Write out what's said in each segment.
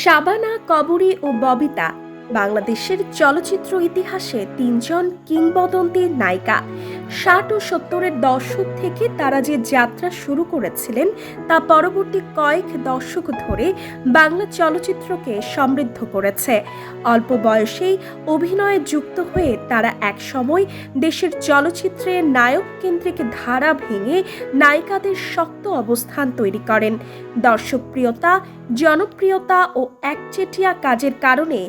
শাবানা কবরী ও ববিতা বাংলাদেশের চলচ্চিত্র ইতিহাসে তিনজন কিংবদন্তি নায়িকা। ষাট ও সত্তরের দশক থেকে তারা যে যাত্রা শুরু করেছিলেন, তা পরবর্তী কয়েক দশক ধরে বাংলা চলচ্চিত্রকে সমৃদ্ধ করেছে। অল্প বয়সেই অভিনয়ে যুক্ত হয়ে তারা একসময় দেশের চলচ্চিত্রে নায়ক কেন্দ্রিক ধারা ভেঙে নায়িকাদের শক্ত অবস্থান তৈরি করেন। দর্শকপ্রিয়তা, জনপ্রিয়তা ও একচেটিয়া কাজের কারণে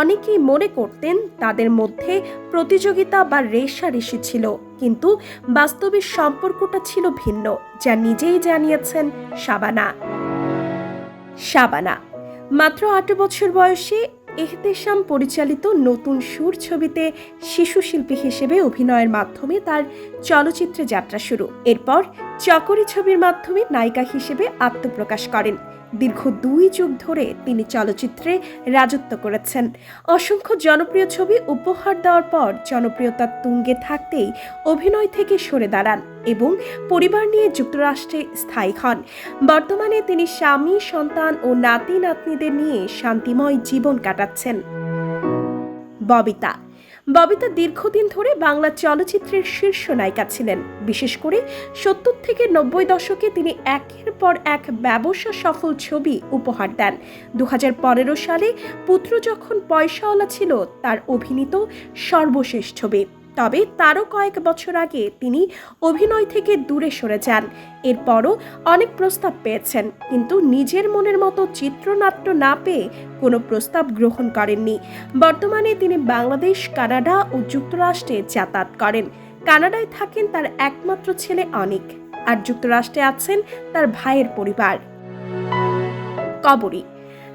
অনেকেই মনে করতেন তাদের মধ্যে প্রতিযোগিতা বা রেশারেশি ছিল, কিন্তু বাস্তবে সম্পর্কটা ছিল ভিন্ন, যা নিজেই জানিয়েছেন শাবানা। শাবানা, মাত্র আট বছর বয়সে এহতেশাম পরিচালিত নতুন সুর ছবিতে শিশু শিল্পী হিসেবে অভিনয়ের মাধ্যমে তার চলচ্চিত্রে যাত্রা শুরু। এরপর চকরি ছবির মাধ্যমে নায়িকা হিসেবে আত্মপ্রকাশ করেন। দীর্ঘ দুই যুগ ধরে তিনি চলচ্চিত্রে রাজত্ব করেছেন। অসংখ্য জনপ্রিয় ছবি উপহার দেওয়ার পর জনপ্রিয়তার তুঙ্গে থাকতেই অভিনয় থেকে সরে দাঁড়ান এবং পরিবার নিয়ে যুক্তরাষ্ট্রে স্থায়ী হন। বর্তমানে তিনি স্বামী, সন্তান ও নাতি নাতনিদের নিয়ে শান্তিময় জীবন কাটাচ্ছেন। ববিতা ববিতা দীর্ঘদিন ধরে বাংলা চলচ্চিত্রের শীর্ষ নায়িকা ছিলেন। বিশেষ করে সত্তর থেকে নব্বই দশকে তিনি একের পর এক ব্যবসা সফল ছবি উপহার দেন। দু হাজার পনেরো সালে পুত্র যখন পয়সাওয়ালা ছিল, তার অভিনীত সর্বশেষ ছবি তবে তারও কয়েক বছর আগে তিনি অভিনয় থেকে দূরে সরে যান। এরপরও অনেক প্রস্তাব পেয়েছেন, কিন্তু নিজের মনের মতো চিত্রনাট্য না পেয়ে কোনো প্রস্তাব গ্রহণ করেননি। বর্তমানে তিনি বাংলাদেশ, কানাডা ও যুক্তরাষ্ট্রে যাতায়াত করেন। কানাডায় থাকেন তার একমাত্র ছেলে অনেক আর যুক্তরাষ্ট্রে আছেন তার ভাইয়ের পরিবার। কবরী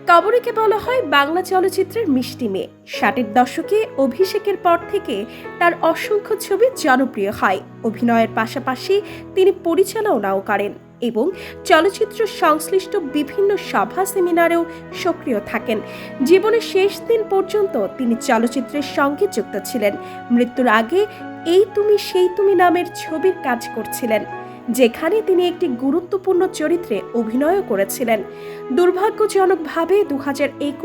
কবরীকে বলা হয় বাংলা চলচ্চিত্রের মিষ্টি মেয়ে। ষাটের দশকে অভিষেকের পর থেকে তার অসংখ্য ছবি জনপ্রিয় হয়। অভিনয়ের পাশাপাশি তিনি পরিচালনাও করেন এবং চলচ্চিত্র সংশ্লিষ্ট বিভিন্ন সভা সেমিনারেও সক্রিয় থাকেন। জীবনের শেষ দিন পর্যন্ত তিনি চলচ্চিত্রের সঙ্গে যুক্ত ছিলেন। মৃত্যুর আগে এই তুমি সেই তুমি নামের ছবির কাজ করছিলেন। যেখানে তিনি একটি গুরুত্বপূর্ণ চরিত্রে অভিনয়ও করেছিলেন। দুর্ভাগ্যজনকভাবে দু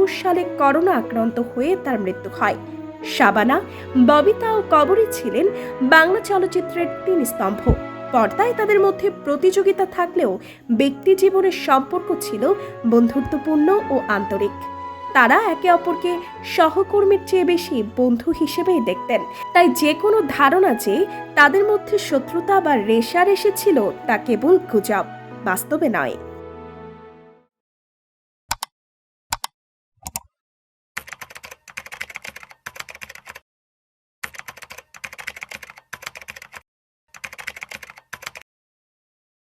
সালে করোনা আক্রান্ত হয়ে তার মৃত্যু হয়। শাবানা, ববিতা ও কবরী ছিলেন বাংলা চলচ্চিত্রের তিন স্তম্ভ। পর্দায় তাদের মধ্যে প্রতিযোগিতা থাকলেও ব্যক্তি জীবনের সম্পর্ক ছিল বন্ধুত্বপূর্ণ ও আন্তরিক। তারা একে অপরকে সহকর্মীর চেয়ে বেশি বন্ধু হিসেবেই দেখতেন। তাই যে কোনো ধারণা যে তাদের মধ্যে শত্রুতা বা রেশারেশি ছিল তা কেবল গুজব, বাস্তবে নয়।